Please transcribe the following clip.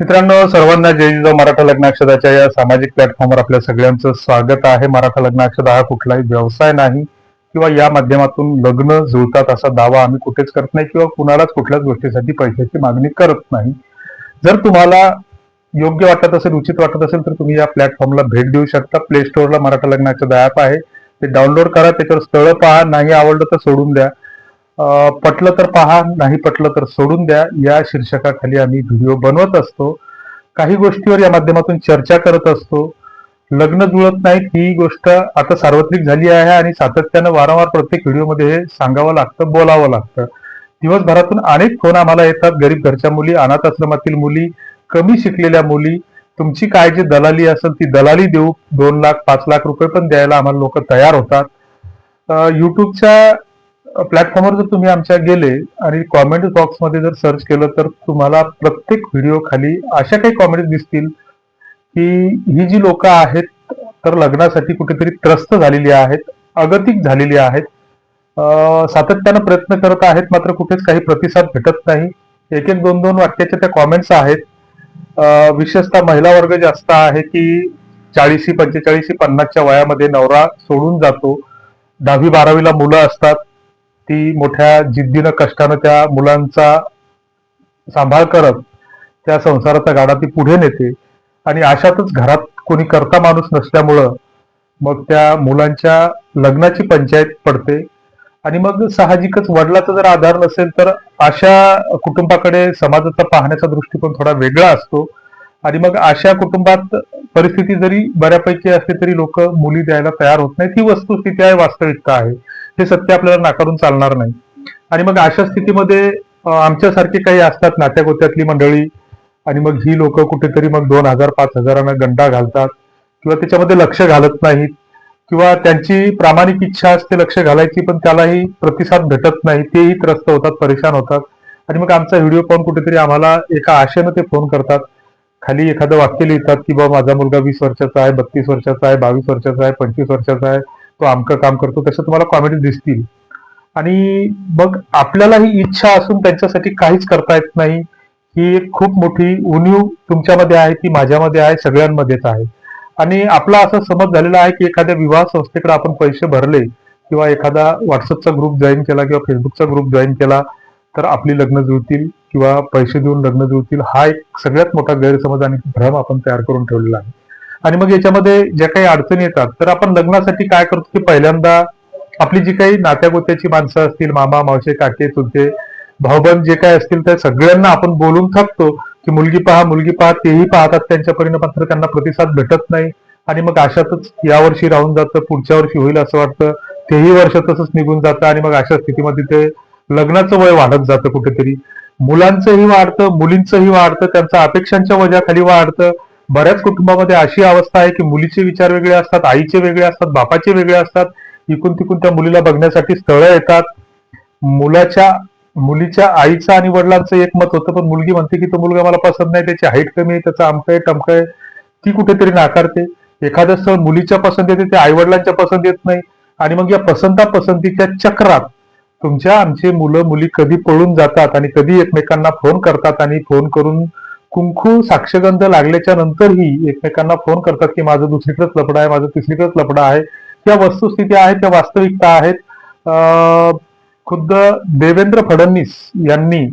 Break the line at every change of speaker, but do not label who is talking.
मित्रांनो सर्वांना जय जिजाऊ मराठा लग्नाक्षदाच्या या सामाजिक प्लॅटफॉर्मवर आपल्या सगळ्यांचं स्वागत आहे. मराठा लग्नाक्षदा हा कुठलाही व्यवसाय नाही किंवा या माध्यमातून लग्न जुळतात असा दावा आम्ही कुठेच करत नाही किंवा कुणालाच कुठल्याच गोष्टीसाठी पैशाची मागणी करत नाही. जर तुम्हाला योग्य वाटत असेल उचित वाटत असेल तर तुम्ही या प्लॅटफॉर्मला भेट देऊ शकता. प्ले स्टोअरला मराठा लग्नाक्षद ॲप आहे. ते डाउनलोड करा. त्याच्यावर स्थळं पहा. नाही आवडलं तर सोडून द्या. पटलं तर पहा नाही पटलं तर सोडून द्या. या शीर्षकाखाली आम्ही व्हिडिओ बनवत असतो. काही गोष्टीवर या माध्यमातून चर्चा करत असतो. लग्न जुळत नाहीत ही गोष्ट आता सार्वत्रिक झाली आहे आणि सातत्यानं वारंवार प्रत्येक व्हिडिओमध्ये हे सांगावं लागतं बोलावं लागतं. दिवसभरातून अनेक फोन आम्हाला येतात. गरीब घरच्या मुली अनाथ आश्रमातील मुली कमी शिकलेल्या मुली. तुमची काय जी दलाली असेल ती दलाली देऊ. दोन लाख पाच लाख रुपये पण द्यायला आम्हाला लोक तयार होतात. युट्यूबच्या प्लॅटफॉर्मवर जर तुम्ही आमच्या गेले आणि कॉमेंट बॉक्समध्ये जर सर्च केलं तर तुम्हाला प्रत्येक व्हिडिओ खाली अशा काही कॉमेंट्स दिसतील की ही जी लोक आहेत तर लग्नासाठी कुठेतरी त्रस्त झालेली आहेत अगतिक झालेली आहेत. सातत्यानं प्रयत्न करत आहेत मात्र कुठेच काही प्रतिसाद भेटत नाही. एक एक दोन दोन वाक्याच्या त्या कॉमेंट्स आहेत. विशेषतः महिला वर्ग जास्त आहे की चाळीशी पंचेचाळीशी पन्नासच्या वयामध्ये नवरा सोडून जातो. दहावी बारावीला मुलं असतात. ती मोठ्या जिद्दीनं कष्टानं त्या मुलांचा सांभाळ करत त्या संसाराचा गाडा ती पुढे नेते. आणि अशातच घरात कोणी करता माणूस नसल्यामुळं मग त्या मुलांच्या लग्नाची पंचायत पडते. आणि मग साहजिकच वडिलाचा जर आधार नसेल तर अशा कुटुंबाकडे समाजाचा पाहण्याचा दृष्टिकोन थोडा वेगळा असतो. आणि मग अशा कुटुंबात परिस्थिती जरी बऱ्यापैकी असली तरी लोक मुली द्यायला तयार होत नाहीत. ही वस्तुस्थिती आहे वास्तविकता आहे. हे सत्य आपल्याला नाकारून चालणार नाही. आणि मग अशा स्थितीमध्ये आमच्यासारखे काही असतात नात्यागोत्यातली मंडळी आणि मग ही लोक कुठेतरी मग दोन हजार पाच हजारांना गंडा घालतात किंवा त्याच्यामध्ये लक्ष घालत नाहीत किंवा त्यांची प्रामाणिक इच्छा असते लक्ष घालायची पण त्यालाही प्रतिसाद भेटत नाही. तेही त्रस्त होतात परेशान होतात. आणि मग आमचा व्हिडिओ पाहून कुठेतरी आम्हाला एका आशेनं ते फोन करतात. खाली एखादं वाक्य लिहितात की बाबा माझा मुलगा वीस वर्षाचा आहे बत्तीस वर्षाचा आहे बावीस वर्षाचा आहे पंचवीस वर्षाचा आहे तो आमकं काम करतो तसं तुम्हाला कॉमेडी दिसतील. आणि मग आपल्यालाही इच्छा असून त्यांच्यासाठी काहीच करता येत नाही. ही एक खूप मोठी उणीव तुमच्यामध्ये आहे ती माझ्यामध्ये आहे सगळ्यांमध्येच आहे. आणि आपला असा समज झालेला आहे की एखाद्या विवाह संस्थेकडे आपण पैसे भरले किंवा एखादा व्हॉट्सअपचा ग्रुप जॉईन केला किंवा फेसबुकचा ग्रुप जॉईन केला तर आपली लग्न जुळतील. किंवा पैसे देऊन लग्न जुळतील हा एक सगळ्यात मोठा गैरसमज आणि भ्रम आपण तयार करून ठेवलेला आहे. आणि मग याच्यामध्ये ज्या काही अडचणी येतात तर आपण लग्नासाठी काय करतो की पहिल्यांदा आपली जी काही नात्यागोत्याची माणसं असतील मामा मावशे काके चुलते भाऊबंद जे काय असतील त्या सगळ्यांना आपण बोलून थकतो की मुलगी पहा मुलगी पहा तेही पाहतात त्यांच्या परिणाम मात्र त्यांना प्रतिसाद भेटत नाही. आणि मग अशातच यावर्षी राहून जातं पुढच्या वर्षी होईल असं वाटतं तेही वर्ष तसंच निघून जातं आणि मग अशा स्थितीमध्ये ते लग्नाचं वय वाढत जातं कुठेतरी. मुलांचंही वाढतं मुलींचंही वाढतं त्यांच्या अपेक्षांच्या वजाखाली वाढतं. बऱ्याच कुटुंबामध्ये अशी अवस्था आहे की मुलीचे विचार वेगळे असतात आईचे वेगळे असतात बापाचे वेगळे असतात. इकून तिकून त्या मुलीला बघण्यासाठी स्थळं येतात. मुलाच्या मुलीच्या आईचं आणि वडिलांचं एक मत होतं पण मुलगी म्हणते की तो मुलगा मला पसंत नाही त्याची हाईट कमी आहे त्याचं आमकं आहे टमकं आहे ती कुठेतरी नाकारते. एखादं स्थळ मुलीच्या पसंत येते ते आई वडिलांच्या पसंत येत नाही. आणि मग या पसंता पसंतीच्या चक्रात तुमच्या आमचे मुलं मुली कधी पळून जातात आणि कधी एकमेकांना फोन करतात आणि फोन करून कुंकू साक्षगंध लागल्याच्या नंतरही एकमेकांना फोन करतात की माझं दुसरीकडेच लपडा आहे माझं तिसरीकडेच लपडा आहे. त्या वस्तुस्थिती आहेत त्या वास्तविकता आहेत. खुद्द देवेंद्र फडणवीस यांनी